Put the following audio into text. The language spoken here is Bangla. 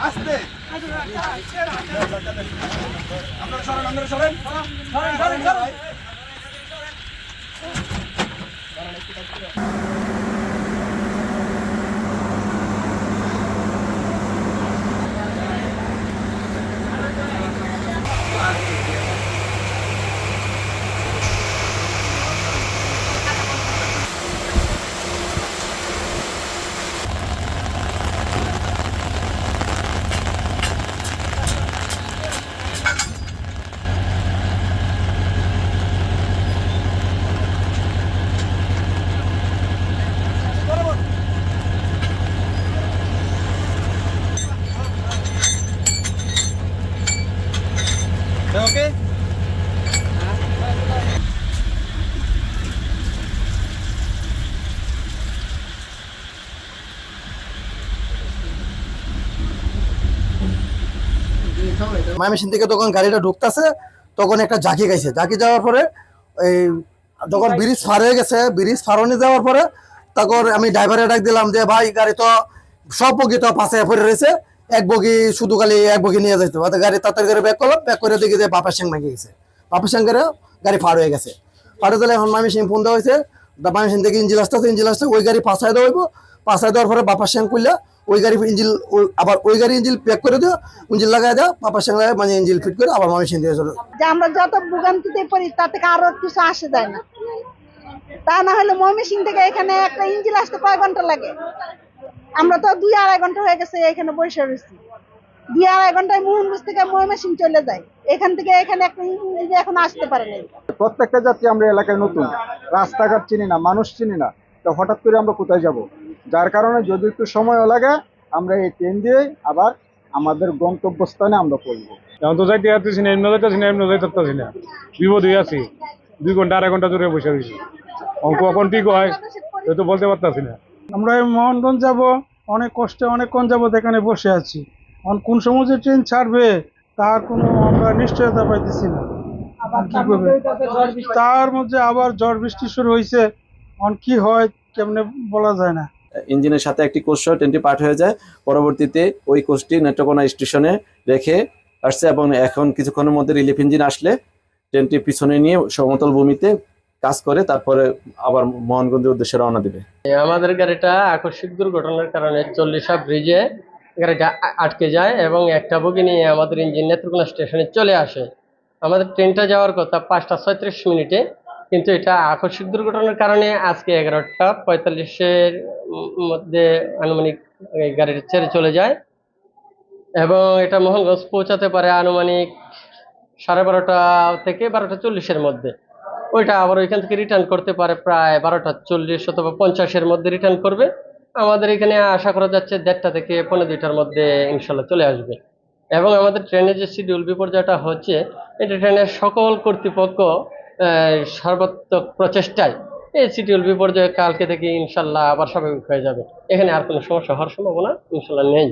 আস্তে আপনারা সরেন আপনারা সরেন সরেন সরেন সরেন ওকে ময়মনসিং থেকে তখন গাড়িটা ঢুকতেছে, তখন একটা ঝাঁকি গাইছে। ঝাঁকি যাওয়ার পরে এই যখন ব্রিজ পার হয়ে গেছে, ব্রিজ পারনে যাওয়ার পরে তখন আমি ড্রাইভারে ডাক দিলাম যে, ভাই, গাড়ি তো সব বগি পাশে পড়ে রয়েছে। এক বগি, শুধু খালি এক বগি নিয়ে যাইতে হবে। গাড়ি তাড়াতাড়ি করে ব্যাক করলাম ব্যাক করে দেখি যে বাপার সিং ভেঙে গেছে। বাপার সিংরে গাড়ি পার হয়ে গেছে। পার হয়ে এখন সিং ফোন দেওয়া হয়েছে ময়মনসিং থেকে ইঞ্জিল আসতে ইঞ্জিল আসতে ওই গাড়ি পাশায় দেওয়া হইব। পাশায় দেওয়ার পরে বাপার সিং করলে ওই গাড়ি ইঞ্জিল আবার ওই গাড়ি ইঞ্জিল প্যাক করে দিও, ইঞ্জিল লাগাই দাও, বাপার সিং লাগাই মানে ইঞ্জিল ফিট করে আবার মামি সিং দিয়ে চলো। আমরা যত ভোগান্তিতে পড়ি তা থেকে আরও কিছু আসে যায় না? তা না হলে ময়মনসিং থেকে এখানে একটা ইঞ্জিল আসতে কয় ঘণ্টা লাগে? আমরা তো দুই আড়াই ঘণ্টা হয়ে গেছে এখানে বসে রয়েছি। দুই আড়াই ঘন্টায় মোহনগঞ্জ থেকে ময়মনসিং চলে যায়। এখান থেকে এখানে একটা এখন আসতে পারে নাই। প্রত্যেকটা যাত্রী আমরা এলাকায় নতুন। রাস্তাঘাট চিনি না মানুষ চিনি না। তো হঠাৎ করে আমরা কোথায় যাব? যার কারণে যদি একটু সময়ও লাগে আমরা এই ট্রেন দিয়ে আবার আমাদের গন্তব্যস্থানে আমরা পড়ব এখন তো যাইতে যাচ্ছি না এমনি যাইতেছি না এমনি যাইতে পারতেছি না। বিপদ হয়ে আছি। দুই ঘণ্টা আড়াই ঘণ্টা ধরে বসে রয়েছি। অঙ্ক কখন ঠিক হয় তো বলতে পারতাছি না। আমরা এই মোহনগঞ্জ যাব অনেক কষ্টে অনেকক্ষণ যাব এখানে বসে আছি। এখন কোন সময় যে ট্রেন ছাড়বে তার কোনো আমরা নিশ্চয়তা পাইতেছি না। কি করবে? তার মধ্যে আবার ঝড় বৃষ্টি শুরু হয়েছে অন কি হয় কেমনে বলা যায় না। ইঞ্জিনের সাথে একটি কোচ সহ ট্রেনটি পাঠ হয়ে যায়। পরবর্তীতে ওই কোচটি নেত্রকোনা স্টেশনে রেখে আসছে এবং এখন কিছুক্ষণের মধ্যে রিলিফ ইঞ্জিন আসলে ট্রেনটি পিছনে নিয়ে সমতল ভূমিতে কাজ করে, তারপরে আবার মোহনগঞ্জের উদ্দেশ্যে রওনা দিবে। আমাদের গাড়িটা আকস্মিক দুর্ঘটনার কারণে চল্লিশা ব্রিজে গাড়িটা আটকে যায় এবং একটা বগি নিয়ে আমাদের ইঞ্জিন নেত্রকোনা স্টেশনে চলে আসে। আমাদের ট্রেনটা যাওয়ার কথা পাঁচটা ছয়ত্রিশ মিনিটে, কিন্তু এটা আকস্মিক দুর্ঘটনার কারণে আজকে এগারোটা পঁয়তাল্লিশের মধ্যে আনুমানিক গাড়িটা ছেড়ে চলে যায় এবং এটা মোহনগঞ্জ পৌঁছাতে পারে আনুমানিক সাড়ে বারোটা থেকে বারোটা চল্লিশের মধ্যে। ওইটা আবার ওইখান থেকে রিটার্ন করতে পারে প্রায় বারোটা চল্লিশ অথবা পঞ্চাশের মধ্যে রিটার্ন করবে। আমাদের এখানে আশা করা যাচ্ছে দেড়টা থেকে পনেরো দুইটার মধ্যে ইনশাল্লাহ চলে আসবে। এবং আমাদের ট্রেনের যে শিডিউল বিপর্যয়টা হচ্ছে এটা ট্রেনের সকল কর্তৃপক্ষ সর্বাত্মক প্রচেষ্টায় এই শিডিউল বিপর্যয় কালকে থেকে ইনশাল্লাহ আবার স্বাভাবিক হয়ে যাবে। এখানে আর কোনো সমস্যা হওয়ার সম্ভাবনা ইনশাল্লাহ নেই।